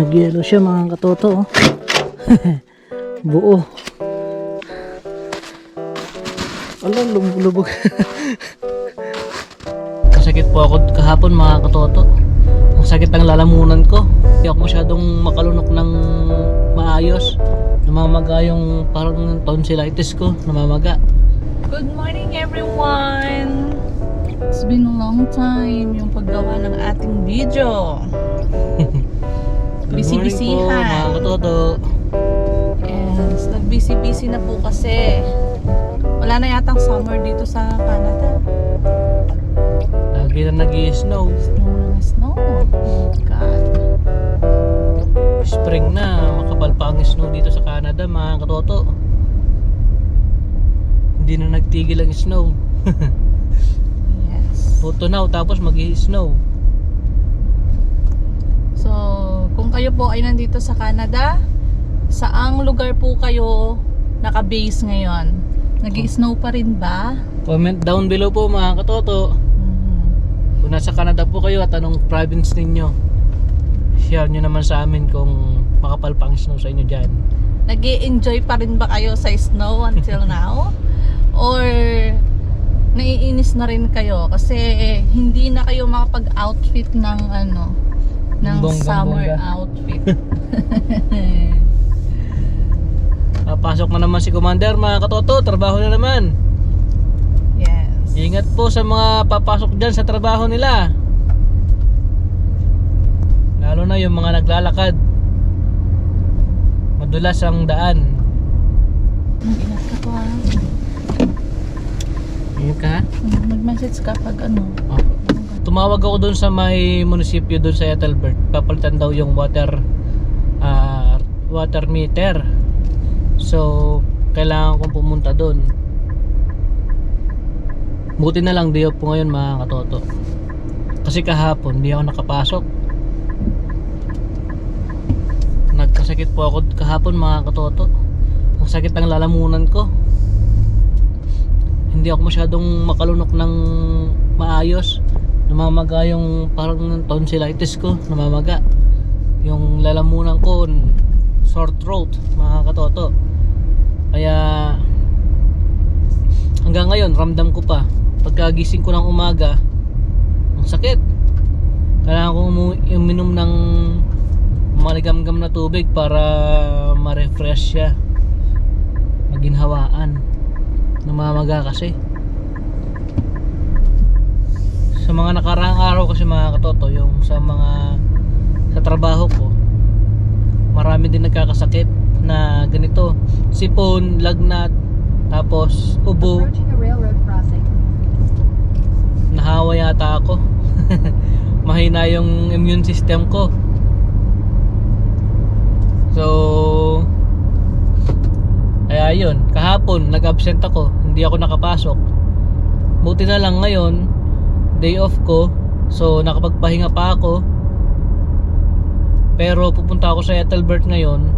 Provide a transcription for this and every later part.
Nagyelo siya mga katoto. oh. Buo. Alam, lumubog. Kasakit po ako kahapon mga katoto. Ang sakit ng lalamunan ko. Hindi ako masyadong makalunok ng maayos. Namamaga yung parang tonsillitis ko. Namamaga. Good morning everyone! It's been a long time yung paggawa ng ating video. Good morning po mga katoto. Yes, nag-busy-busy na po kasi. Wala na yatang summer dito sa Canada. Lagi na nag-snow. Snow ng snow. God. Spring na, makapal pa ang snow dito sa Canada mga katoto. Hindi na nagtigil ang snow. Yes. Tutunaw tapos mag-snow. So, kung kayo po ay nandito sa Canada, saang lugar po kayo naka-base ngayon? Nag-snow pa rin ba? Comment down below po mga katoto. Mhm. Kung nasa Canada po kayo at anong province ninyo. Share nyo naman sa amin kung makapal pa ang snow sa inyo dyan. nag enjoy pa rin ba kayo sa snow until now? Or naiinis na rin kayo kasi hindi na kayo makapag-outfit ng ano ng Bonggang summer bongga. outfit. Papasok na naman si Commander mga katoto, trabaho na naman. yes. Ingat po sa mga papasok dyan sa trabaho nila. Lalo na yung mga naglalakad. Madulas ang daan. Mag-ingat ka po ha. Ingat ka ha? Mag-message ka pag ano. Oh. Tumawag ako doon sa may munisipyo doon sa Ethelbert. Papalitan daw yung water ah, water meter. So, kailangan kong pumunta doon. Buti na lang day off po ngayon mga katoto. Kasi kahapon, hindi ako nakapasok. Nagkasakit po ako kahapon mga katoto. Ang sakit ng lalamunan ko. Hindi ako masyadong makalunok ng maayos. Namamaga yung parang tonsillitis ko, namamaga. Yung lalamunan ko, sore throat, mga katoto. Kaya hanggang ngayon ramdam ko pa. Pagkagising ko ng umaga, ang sakit. Kailangan ko uminom ng maligamgam na tubig para ma-refresh siya. Maginhawaan. Namamaga kasi. Sa mga nakaraang araw kasi mga katoto, yung sa mga sa trabaho ko, marami din nagkakasakit na ganito. Sipon, lagnat, tapos ubo, nahawa yata ako. Mahina yung immune system ko. So, kaya yun, kahapon nag-absent ako, hindi ako nakapasok. Buti na lang ngayon, day off ko, so nakapagpahinga pa ako. Pero pupunta ako sa Ethelbert ngayon,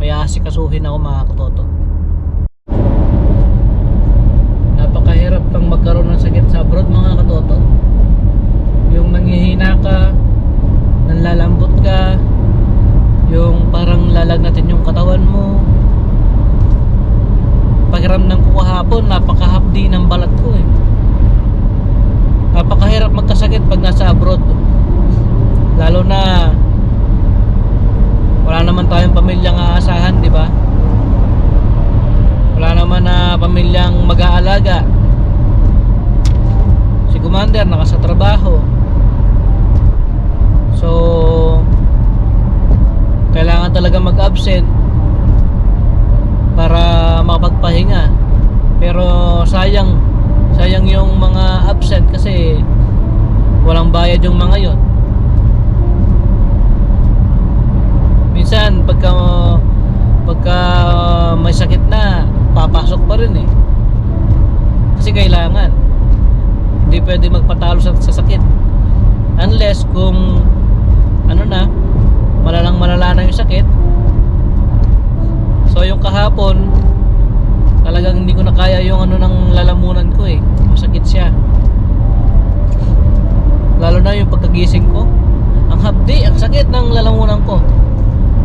may asikasuhin ako mga katoto. Napakahirap pang magkaroon ng sakit sa abroad mga katoto. Yung nanghihina ka, nanlalambot ka, yung parang lalagnatin yung katawan mo. Pakiramdam ko kahapon, napakahapdi ng balat ko eh. Napakahirap magkasakit pag nasa abroad. Lalo na wala naman tayong pamilyang aasahan, di ba? Wala naman na pamilyang mag-aalaga. Si Commander nakasa trabaho. So kailangan talaga mag-absent para makapagpahinga. Pero sayang sayang yung mga absent kasi walang bayad yung mga yon. Minsan pagka pagka may sakit na papasok pa rin eh. Kasi kailangan hindi pwede magpatalo sa, sa sakit. Unless kung ano na malalang malala na yung sakit so yung kahapon talagang hindi ko na kaya yung ano ng lalamunan ko eh masakit siya na yung pagkagising ko ang hapdi ang sakit ng lalamunan ko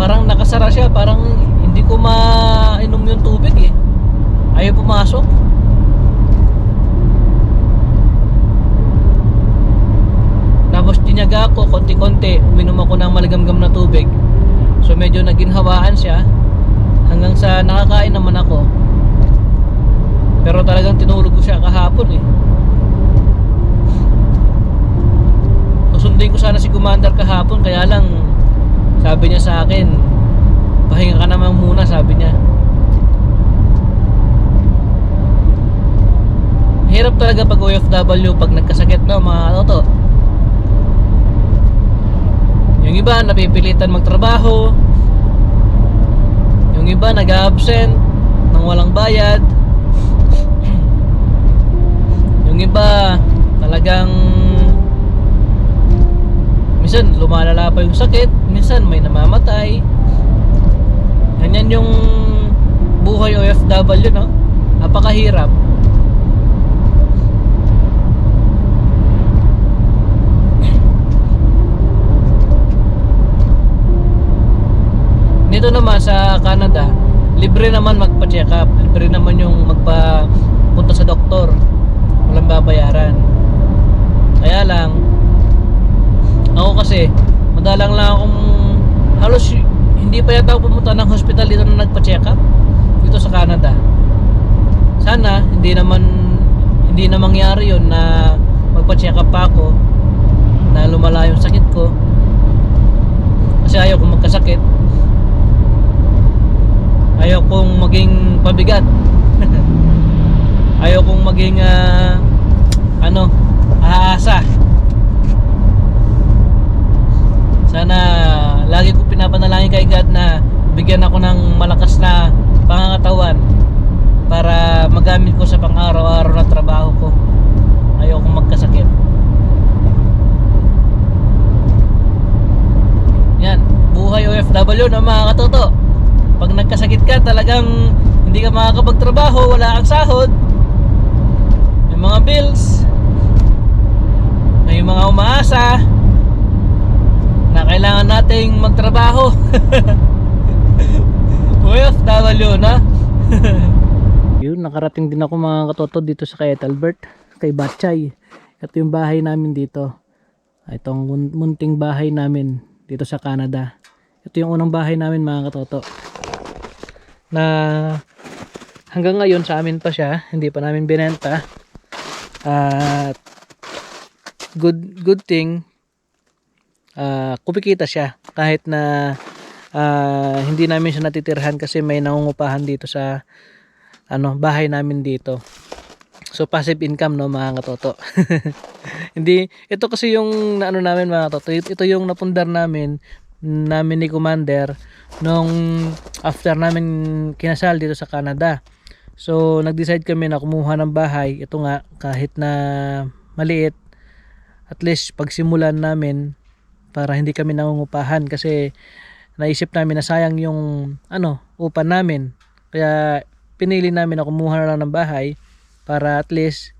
parang nakasara siya, parang hindi ko mainom yung tubig eh. Ayaw pumasok. Tapos tinyaga ako, konti-konti, uminom ako ng maligamgam na tubig. So medyo naginhawaan siya hanggang sa nakakain naman ako. Pero talagang tinulog ko siya kahapon eh. Susundin ko sana si Commander kahapon kaya lang sabi niya sa akin pahinga ka naman muna sabi niya. Hirap talaga pag OFW pag nagkasakit no mga toto. Yung iba napipilitan magtrabaho. Yung iba nag-absent nang walang bayad. Yung iba talagang minsan lumalala pa yung sakit, minsan may namamatay. Ganyan yung buhay OFW no. Napakahirap. Dito naman sa Canada, libre naman magpa-check up. Libre naman yung magpa punta sa doktor. Walang babayaran. Kaya lang ako kasi madalang lang akong halos y- hindi pa yata pumunta ng hospital dito na nagpa-check up dito sa Canada. Sana hindi naman hindi na mangyari yon na magpa-check up pa ako na lumala yung sakit ko. Kasi ayaw kong magkasakit ayaw kong maging pabigat ayaw kong maging ah, ano aasa sana lagi ko pinapanalangin kay God na bigyan ako ng malakas na pangangatawan para magamit ko sa pang-araw-araw na trabaho ko. Ayaw kong magkasakit. Yan. Buhay OFW na mga katoto. Pag nagkasakit ka talagang hindi ka makakapagtrabaho wala kang sahod. May mga bills. May mga umaasa na kailangan nating magtrabaho. OFW na yun nakarating din ako mga katoto dito sa kay Albert kay Batchay. Ito yung bahay namin dito. Itong mun- munting bahay namin dito sa Canada. Ito yung unang bahay namin mga katoto. Na hanggang ngayon sa amin pa siya hindi pa namin binenta. At good good thing ah kumikita siya kahit na ah, hindi namin siya natitirhan kasi may nangungupahan dito sa ano bahay namin dito so passive income no mga katoto hindi ito kasi yung ano namin mga katoto ito yung napundar namin namin ni Commander nung after namin kinasal dito sa Canada. So nag-decide kami na kumuha ng bahay. Ito nga kahit na maliit at least pagsimulan namin para hindi kami nangungupahan kasi naisip namin na sayang yung ano upa namin. Kaya pinili namin na kumuha na lang ng bahay para at least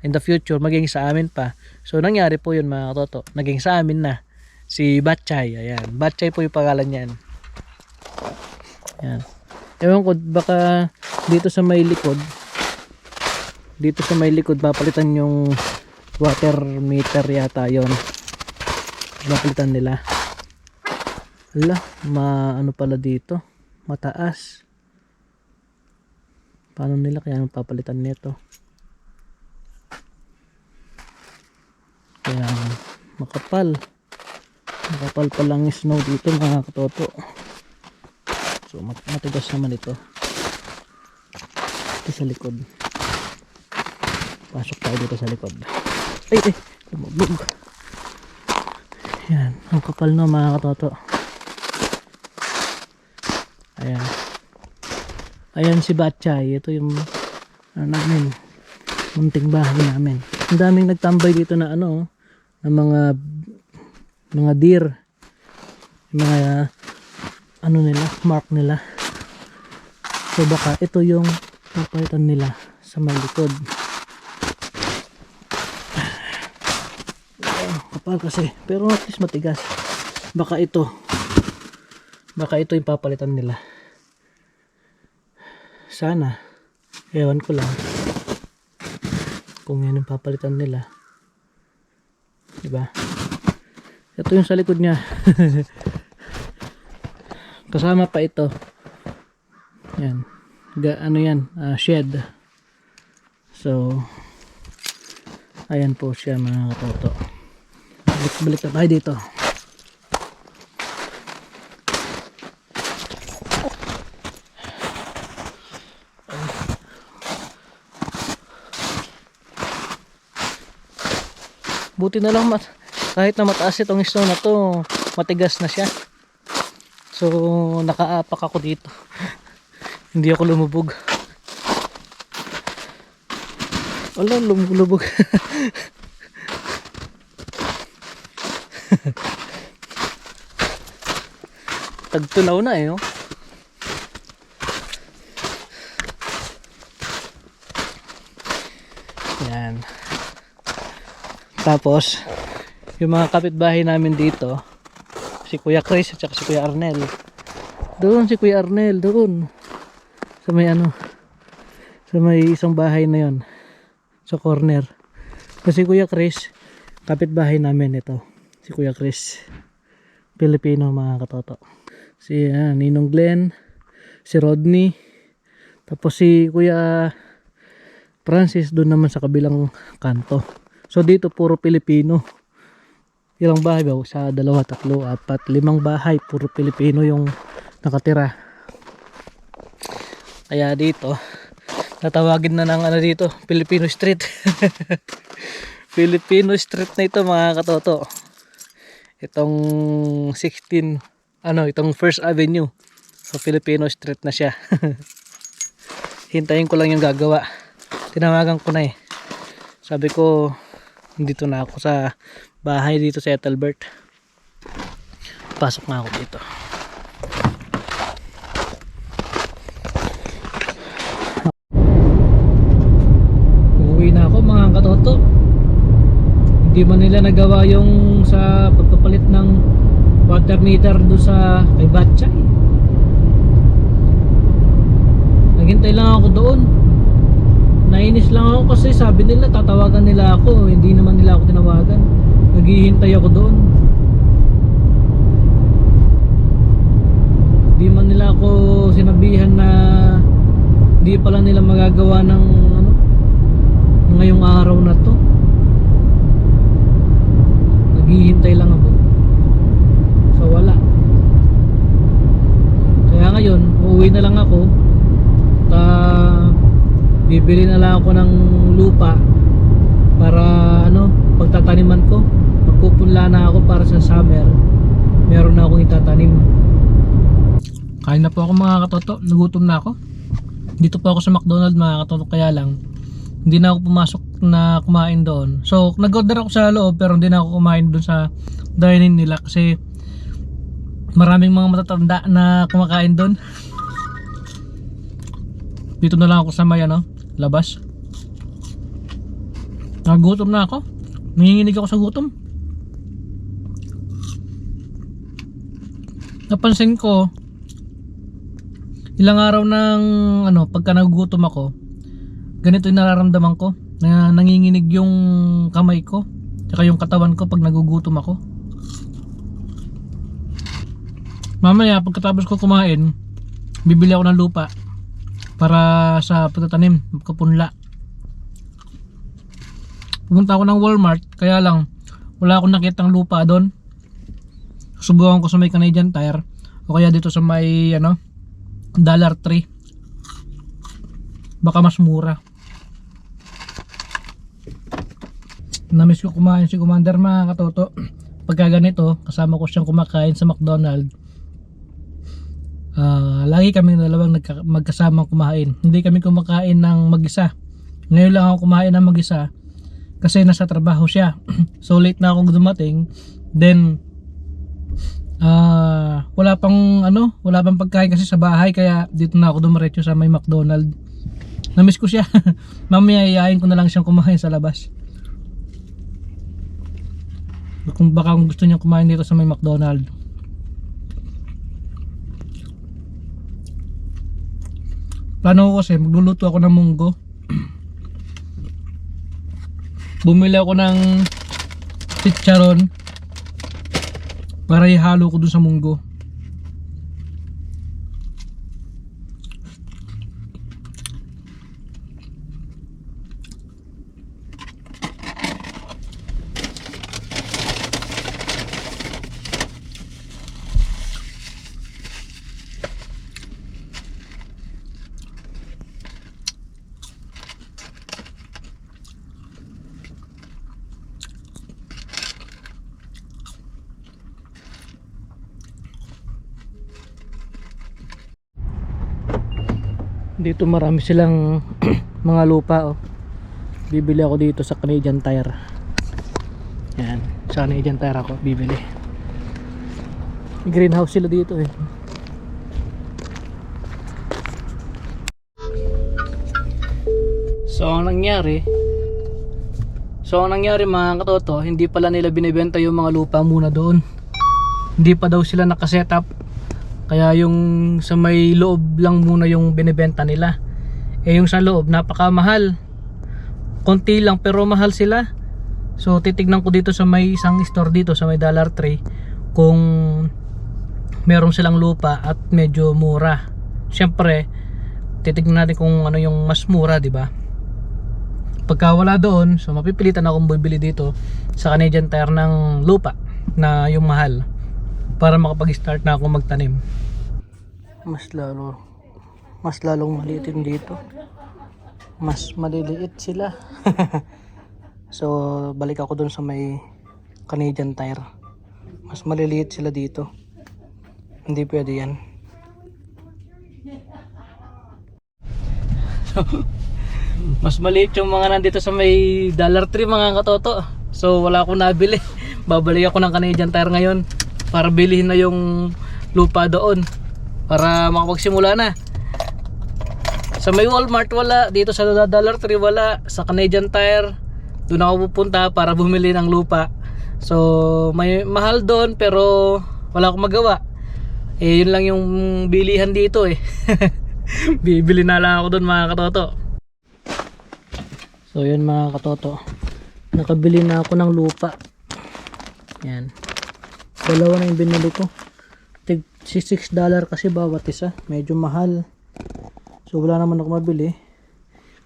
in the future maging sa amin pa. So nangyari po yun mga toto. Naging sa amin na si Batchay. Ayan. Batchay po yung pangalan niyan. Ayan. Ewan ko, baka dito sa may likod, dito sa may likod, papalitan yung water meter yata yon Papalitan nila. Ala, ma ano pala dito? Mataas. Paano nila kaya papalitan nito? Kaya makapal. Makapal pa lang yung snow dito mga katoto. So mat matigas naman ito. Ito sa likod. Pasok tayo dito sa likod. Ay ay! Lumabog. Yan. Ang kapal no mga katoto. Ayan. Ayan si Batchay. Ito yung ano namin. Munting bahay namin. Ang daming nagtambay dito na ano. ng mga mga deer mga ano nila mark nila so baka ito yung papalitan nila sa may likod kapal kasi pero at least matigas baka ito Baka ito yung papalitan nila. Sana. Ewan ko lang. Kung yan yung papalitan nila. Diba? Ito yung sa likod niya. Kasama pa ito. Yan. Ga, ano yan? ah, shed. So, ayan po siya mga katoto. Balik, balik na tayo dito. Buti na lang mat kahit na mataas itong snow na to, matigas na siya. So, nakaapak ako dito. Hindi ako lumubog. Wala, lumulubog. Tagtunaw na eh, oh. Yan. Tapos, yung mga kapitbahay namin dito, si Kuya Chris at si Kuya Arnel. Doon si Kuya Arnel, doon. Sa may ano, sa may isang bahay na yon sa corner. Kasi Kuya Chris, kapitbahay namin ito. Si Kuya Chris. Pilipino mga katoto. Si ah, Ninong Glenn, si Rodney, tapos si Kuya Francis doon naman sa kabilang kanto. So dito puro Pilipino. Ilang bahay ba? Sa dalawa, tatlo, apat, limang bahay. Puro Pilipino yung nakatira. Kaya dito, natawagin na ng ano dito, Filipino Street. Filipino Street na ito mga katoto. Itong 16, ano, itong First Avenue. So Filipino Street na siya. Hintayin ko lang yung gagawa. Tinawagan ko na eh. Sabi ko, dito na ako sa bahay dito sa Ethelbert. Pasok na ako dito. Uuwi na ako mga katoto. Hindi man nila nagawa yung sa pagpapalit ng water meter do sa kay Batchay. Naghintay lang ako doon. Nainis lang ako kasi sabi nila tatawagan nila ako. Hindi naman nila ako tinawagan. Naghihintay ako doon. Hindi man nila ako sinabihan na hindi pala nila magagawa ng ano ngayong araw na to. Naghihintay lang ako. So wala. Kaya ngayon, uuwi na lang ako. Ta bibili na lang ako ng lupa para ano, pagtataniman ko. Magpupunla na ako para sa summer. Meron na akong itatanim. Kain na po ako mga katoto. Nagutom na ako. Dito po ako sa McDonald's mga katoto. Kaya lang, hindi na ako pumasok na kumain doon. So, nag-order ako sa loob pero hindi na ako kumain doon sa dining nila kasi maraming mga matatanda na kumakain doon. Dito na lang ako sa may ano, labas. Nagutom na ako. Nanginginig ako sa gutom. Napansin ko, ilang araw ng ano, pagka nagugutom ako, ganito yung nararamdaman ko. Na nanginginig yung kamay ko, tsaka yung katawan ko pag nagugutom ako. Mamaya, pagkatapos ko kumain, bibili ako ng lupa para sa pagtatanim, kapunla. Pumunta ako ng Walmart, kaya lang wala akong nakitang lupa doon. Subukan ko sa may Canadian Tire o kaya dito sa may ano, Dollar Tree. Baka mas mura. Namiss ko kumain si Commander mga katoto. Pagka ganito, kasama ko siyang kumakain sa McDonald's. Ah, lagi kami dalawang nagka, magkasama kumain. Hindi kami kumakain ng mag-isa. Ngayon lang ako kumain ng mag-isa kasi nasa trabaho siya. so late na akong dumating. Then ah wala pang ano, wala pang pagkain kasi sa bahay kaya dito na ako dumiretso sa may McDonald's. Namiss ko siya. Mamaya iyayin ko na lang siyang kumain sa labas. Kung baka kung gusto niya kumain dito sa may McDonald's. Plano ko kasi magluluto ako ng munggo. Bumili ako ng chicharon para ihalo ko dun sa munggo. Dito marami silang mga lupa oh. Bibili ako dito sa Canadian Tire. Yan, sa Canadian Tire ako bibili. Greenhouse sila dito eh. So ang nangyari So ang nangyari mga katoto Hindi pala nila binibenta yung mga lupa muna doon Hindi pa daw sila nakasetup Kaya yung sa may loob lang muna yung binibenta nila. Eh yung sa loob napakamahal. Konti lang pero mahal sila. So titignan ko dito sa may isang store dito sa may Dollar Tree Kung meron silang lupa at medyo mura. Siyempre titignan natin kung ano yung mas mura di ba? Pagka wala doon so mapipilitan akong bibili dito sa Canadian Tire ng lupa na yung mahal para makapag-start na ako magtanim mas lalo mas lalong maliitin dito. Mas maliliit sila. So balik ako doon sa may Canadian Tire. Mas maliliit sila dito. Hindi pwede yan. Mas maliit yung mga nandito sa may Dollar Tree mga katoto. So wala akong nabili. Babalik ako ng Canadian Tire ngayon para bilhin na yung lupa doon para makapagsimula na sa may Walmart wala dito sa Dollar Tree wala sa Canadian Tire doon ako pupunta para bumili ng lupa so may mahal doon pero wala akong magawa eh yun lang yung bilihan dito eh bibili na lang ako doon mga katoto So yun mga katoto. Nakabili na ako ng lupa. Yan. Dalawa na yung binili ko. Tig 6 dollar kasi bawat isa. Medyo mahal. So wala naman ako mabili.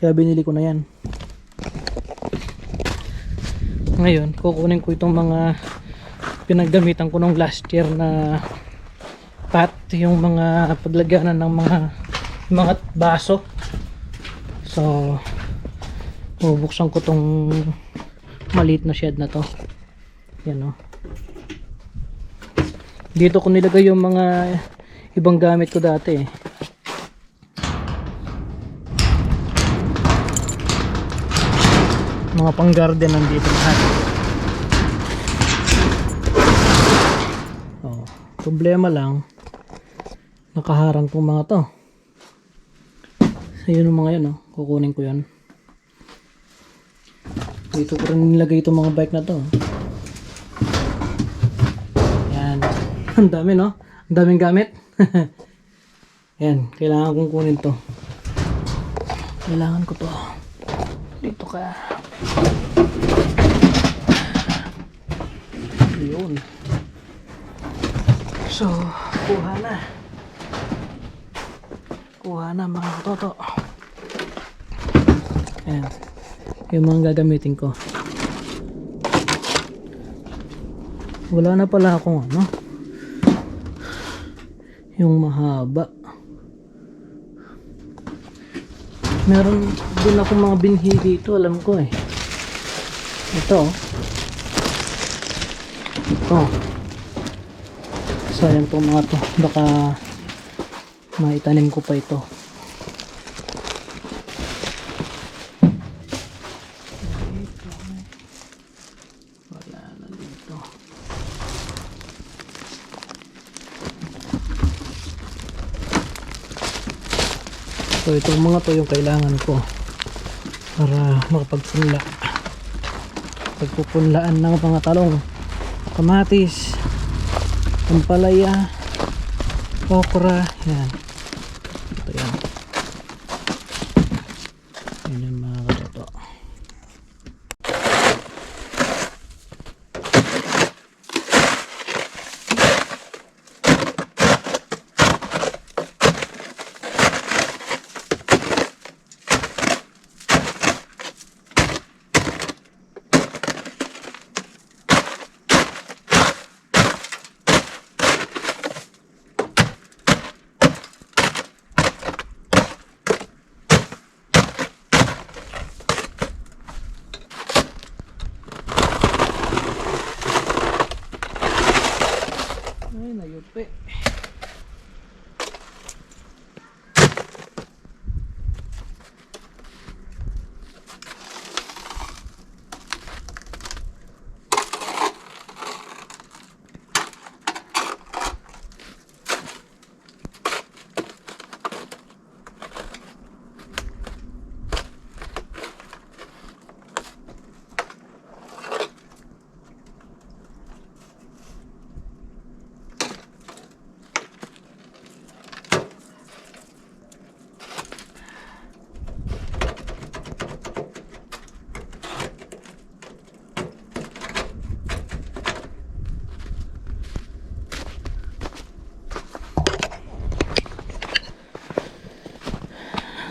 Kaya binili ko na yan. Ngayon, kukunin ko itong mga pinaggamitan ko nung last year na pot, yung mga paglagyanan ng mga mga baso. So, bubuksan ko tong maliit na shed na to yan o dito ko nilagay yung mga ibang gamit ko dati eh. mga pang garden nandito lahat oh, problema lang nakaharang tong mga to ayun yung mga yan oh. kukunin ko yan dito ko rin nilagay itong mga bike na to. Yan. Ang dami no? Ang daming gamit. Yan. Kailangan kong kunin to. Kailangan ko to. Dito ka. Yun. So, kuha na. Kuha na mga katoto. Ayan yung mga gagamitin ko wala na pala akong ano yung mahaba. Meron din ako mga binhi dito alam ko eh. Ito. Ito. Sayang tong mga to. Baka maitanim ko pa ito So itong mga to yung kailangan ko para makapagpunla. Pagpupunlaan ng mga talong, kamatis, ampalaya, okra, yan. Ito yan. Yan yung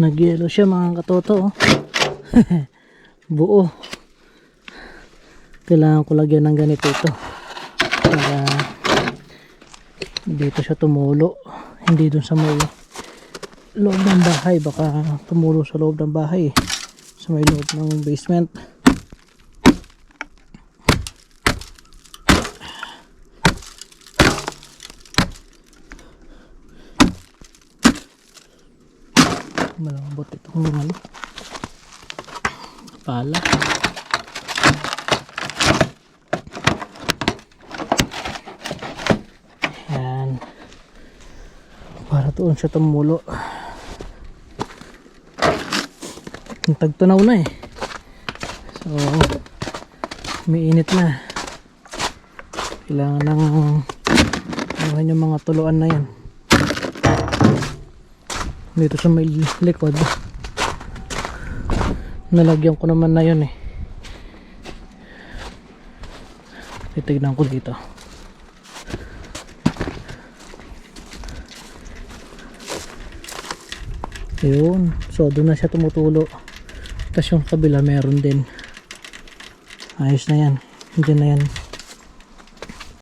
Nagyelo siya mga katoto. oh. Buo. Kailangan ko lagyan ng ganito ito. Para dito siya tumulo. Hindi dun sa may loob ng bahay. Baka tumulo sa loob ng bahay. eh. Sa may loob ng basement. Malambot itong ano. Pala. Yan. Para doon siya tumulo. Tagtunaw na eh. So, umiinit na. Kailangan ng ano yung mga tuluan na yan. Dito sa may likod. Nalagyan ko naman na yun eh. Titignan ko dito. Ayun. So, doon na siya tumutulo. Tapos yung kabila meron din. Ayos na yan. Hindi na yan.